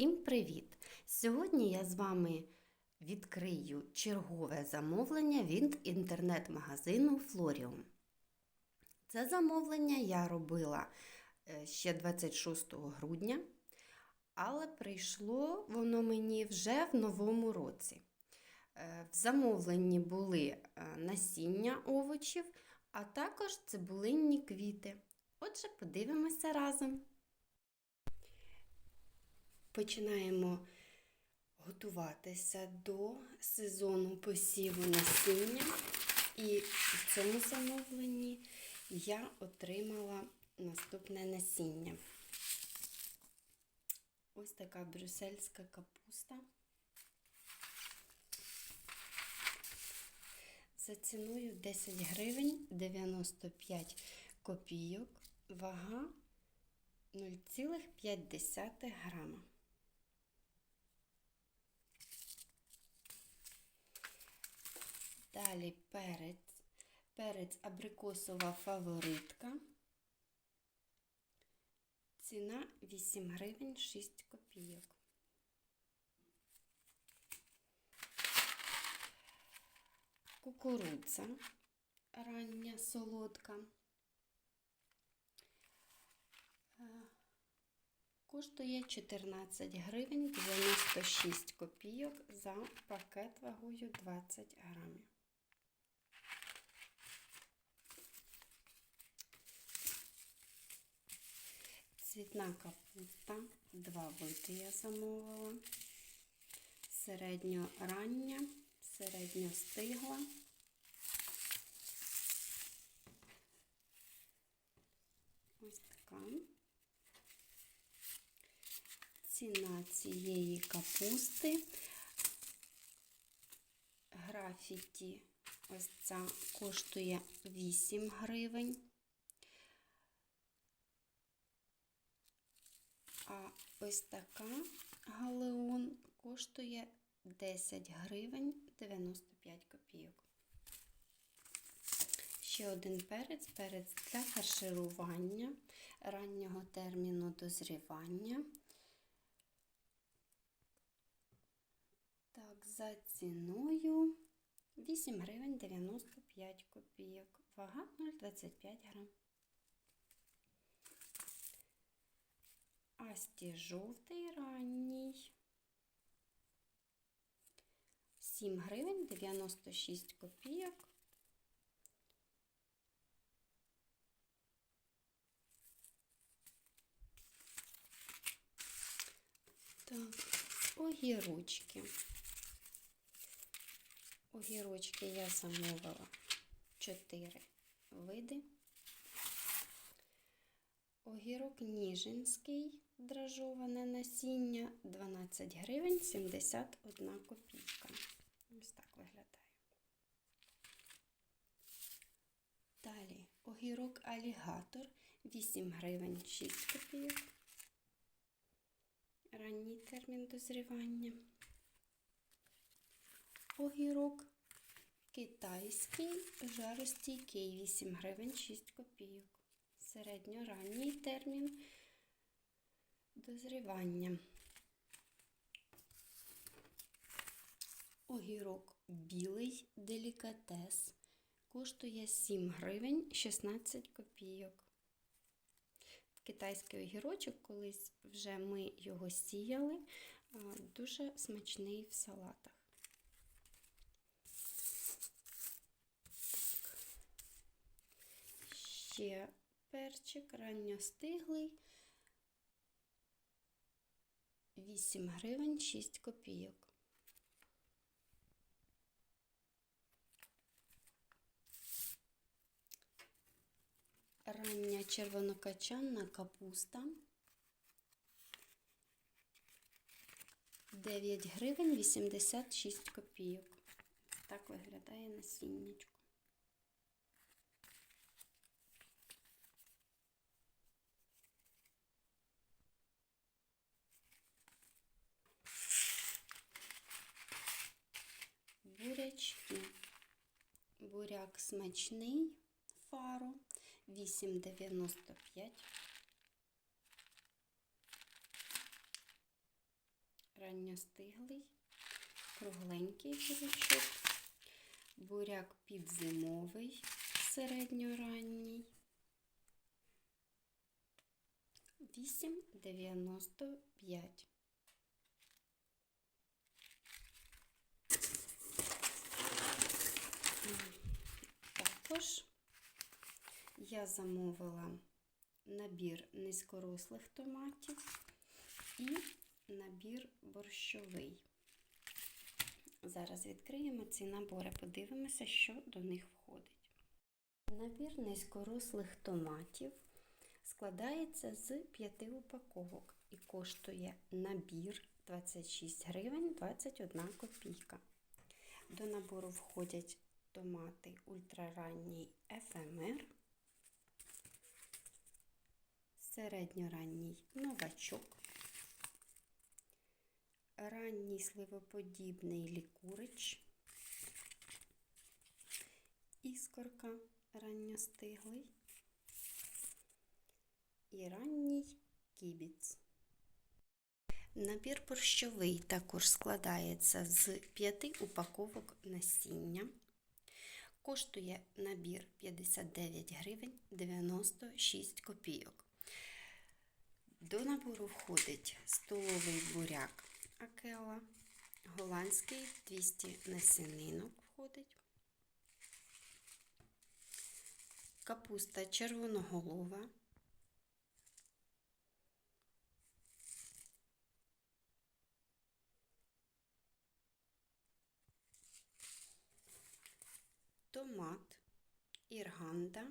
Всім привіт! Сьогодні я з вами відкрию чергове замовлення від інтернет-магазину Флоріум. Це замовлення я робила е, ще 26 грудня, але прийшло воно мені вже в новому році. Е, В замовленні були е, насіння овочів, а також цибулинні квіти. Отже, подивимося разом. Починаємо готуватися до сезону посіву насіння. І в цьому замовленні я отримала наступне насіння. Ось така брюссельська капуста. За ціною 10 гривень 95 копійок, вага 0,5 грама. Далі перець, перець абрикосова фаворитка. Ціна 8 гривень 6 копійок. Кукурудза рання солодка. Е, Коштує 14 гривень 96 копійок за пакет вагою 20 грамів. Цвітна капуста, два види я замовила. Середньорання, середньостигла. Ось така. Ціна цієї капусти. Графіті ось ця коштує 8 гривень. А ось така галеон коштує 10 гривень 95 копійок. Ще один перець, перець для фарширування раннього терміну дозрівання. Так, за ціною 8 гривень 95 копійок. Вага 0,25 грам. Асті жовтий ранній. 7 гривень 96 копійок. Так, огірочки. Огірочки я замовила 4 види. Огірок Ніжинський, дражоване насіння 12 гривень 71 копійка. Ось так виглядає. Далі огірок алігатор 8 гривень 6 копійок. Ранній термін дозрівання. Огірок китайський, жаростійкий 8 гривень 6 копійок середньоранній термін дозрівання. Огірок білий делікатес коштує 7 гривень 16 копійок. Китайський огірочок, колись вже ми його сіяли, дуже смачний в салатах. Ще перчик ранньостиглий 8 гривень 6 копійок. Рання червонокачанна капуста 9 гривень 86 копійок. Так виглядає насіннячко. Бурячки. Буряк смачний фару 8,95. ранньостиглий, кругленький бурячок, буряк підзимовий, середньоранній. 8,95. Також я замовила набір низькорослих томатів і набір борщовий. Зараз відкриємо ці набори, подивимося, що до них входить. Набір низькорослих томатів складається з 5 упаковок і коштує набір 26 гривень 21 копійка. До набору входять томати ультраранній ефемер, середньоранній новачок, ранній сливоподібний лікурич, іскорка ранньостиглий і ранній кібіц. Набір борщовий також складається з 5 упаковок насіння. Коштує набір 59 гривень 96 копійок. До набору входить столовий буряк акела, голландський 200 насінинок входить, капуста червоноголова, томат, ірганда,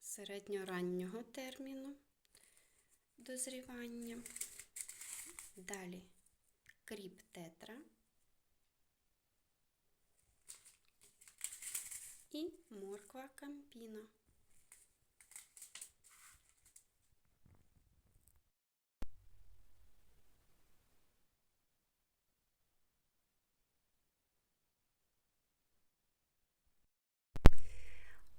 середньораннього терміну дозрівання. Далі кріп тетра і морква кампіно.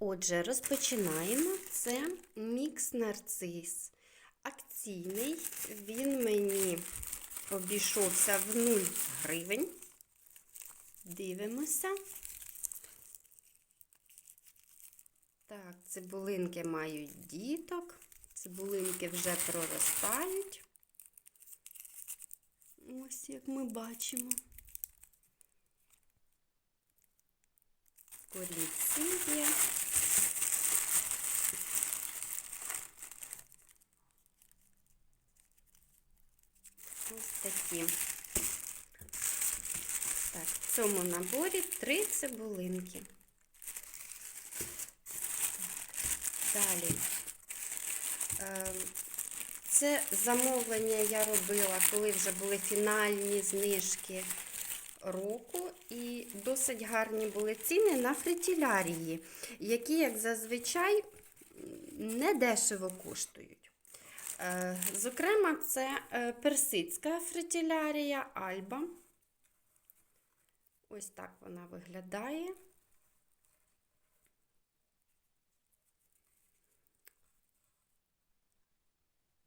Отже, розпочинаємо. Це мікс нарцис. Акційний. Він мені обійшовся в 0 гривень. Дивимося. Так, цибулинки мають діток. Цибулинки вже проростають. Ось як ми бачимо. Корінці є. Ось такі. Так, в цьому наборі три цибулинки. Далі. Е, Це замовлення я робила, коли вже були фінальні знижки року, і досить гарні були ціни на фритілярії, які, як зазвичай, не дешево коштують. Е, Зокрема, це е, персидська фритілярія Альба. Ось так вона виглядає.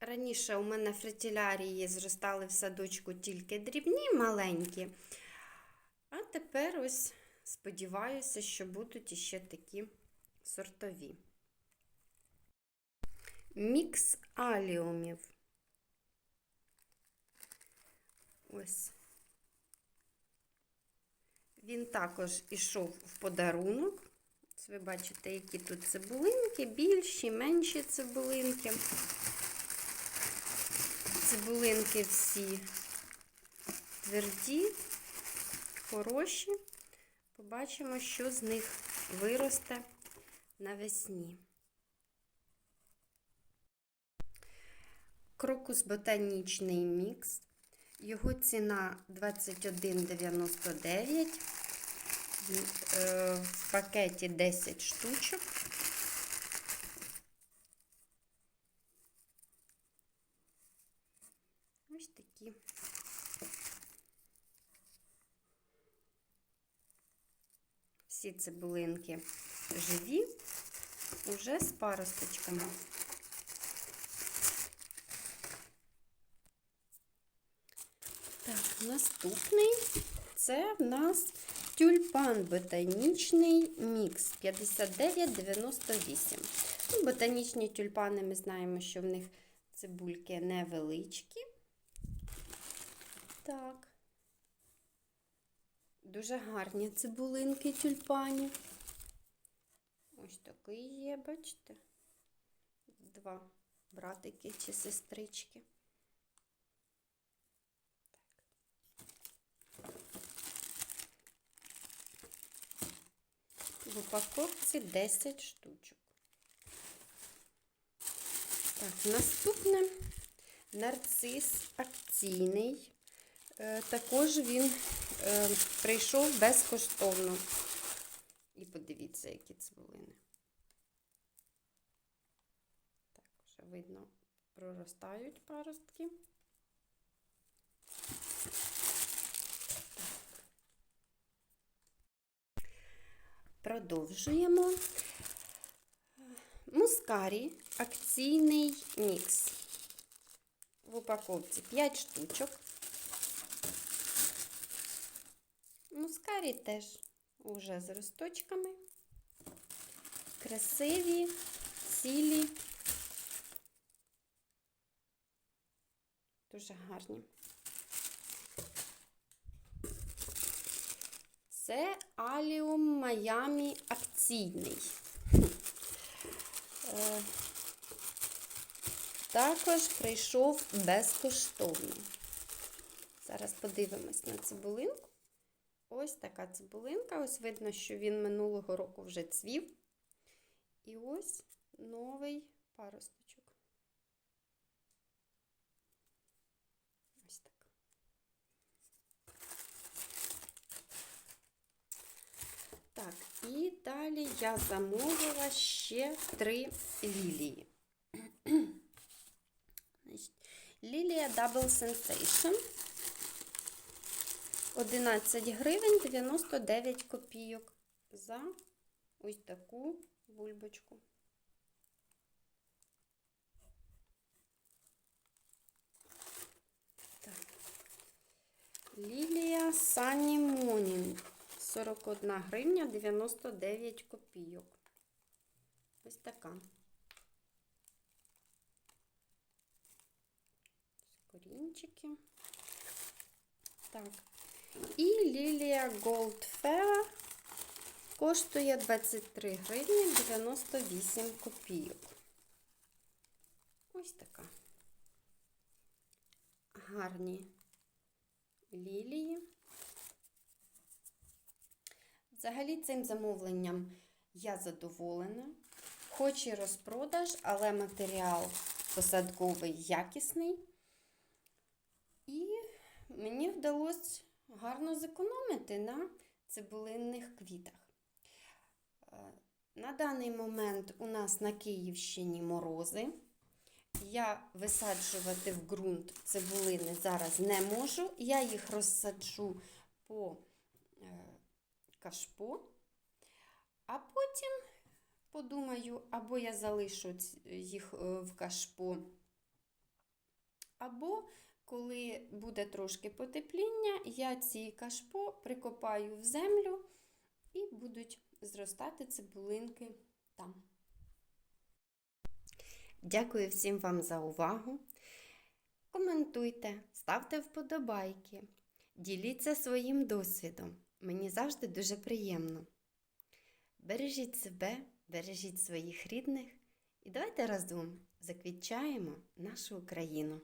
Раніше у мене фритілярії зростали в садочку тільки дрібні, маленькі. А тепер ось сподіваюся, що будуть іще такі сортові. Мікс аліумів. Ось. Він також ішов в подарунок. Ось ви бачите, які тут цибулинки, більші, менші цибулинки. Цибулинки всі тверді, хороші. Побачимо, що з них виросте навесні. Крокус ботанічний мікс. Його ціна 21,99. Е, В пакеті 10 штучок. Ось такі. Всі цибулинки живі, уже з паросточками. Так, наступний це в нас тюльпан ботанічний мікс 5998. Ну, ботанічні тюльпани ми знаємо, що в них цибульки невеличкі. Так. Дуже гарні цибулинки тюльпанів. Ось такий є, бачите? Два братики чи сестрички. В упаковці 10 штучок. Так, наступне нарцис акційний. Е, також він е, прийшов безкоштовно. І подивіться, які цибулини. Так, вже видно, проростають паростки. Продовжуємо. Мускарі акційний мікс. В упаковці 5 штучок. Мускарі теж уже з росточками. Красиві, цілі. Дуже гарні. Це Аліум Майамі акційний. Е, Також прийшов безкоштовно. Зараз подивимось на цибулинку. Ось така цибулинка. Ось видно, що він минулого року вже цвів. І ось новий паросточок. Ось так. Так, і далі я замовила ще три лілії. Лілія Double Sensation. 11 гривень 99 копійок за ось таку бульбочку. Так. Лілія Morning 41 гривня 99 копійок. Ось така. Корінчики. Так. І лілія Fair коштує 23 гривні 98 копійок. Ось така. Гарні лілії. Взагалі цим замовленням я задоволена. Хоч і розпродаж, але матеріал посадковий якісний. І мені вдалося гарно зекономити на цибулинних квітах. Е, На даний момент у нас на Київщині морози. Я висаджувати в ґрунт цибулини зараз не можу. Я їх розсаджу по кашпо, а потім подумаю, або я залишу їх е, в кашпо, або коли буде трошки потепління, я ці кашпо прикопаю в землю і будуть зростати цибулинки там. Дякую всім вам за увагу. Коментуйте, ставте вподобайки, діліться своїм досвідом. Мені завжди дуже приємно. Бережіть себе, бережіть своїх рідних і давайте разом заквітчаємо нашу Україну.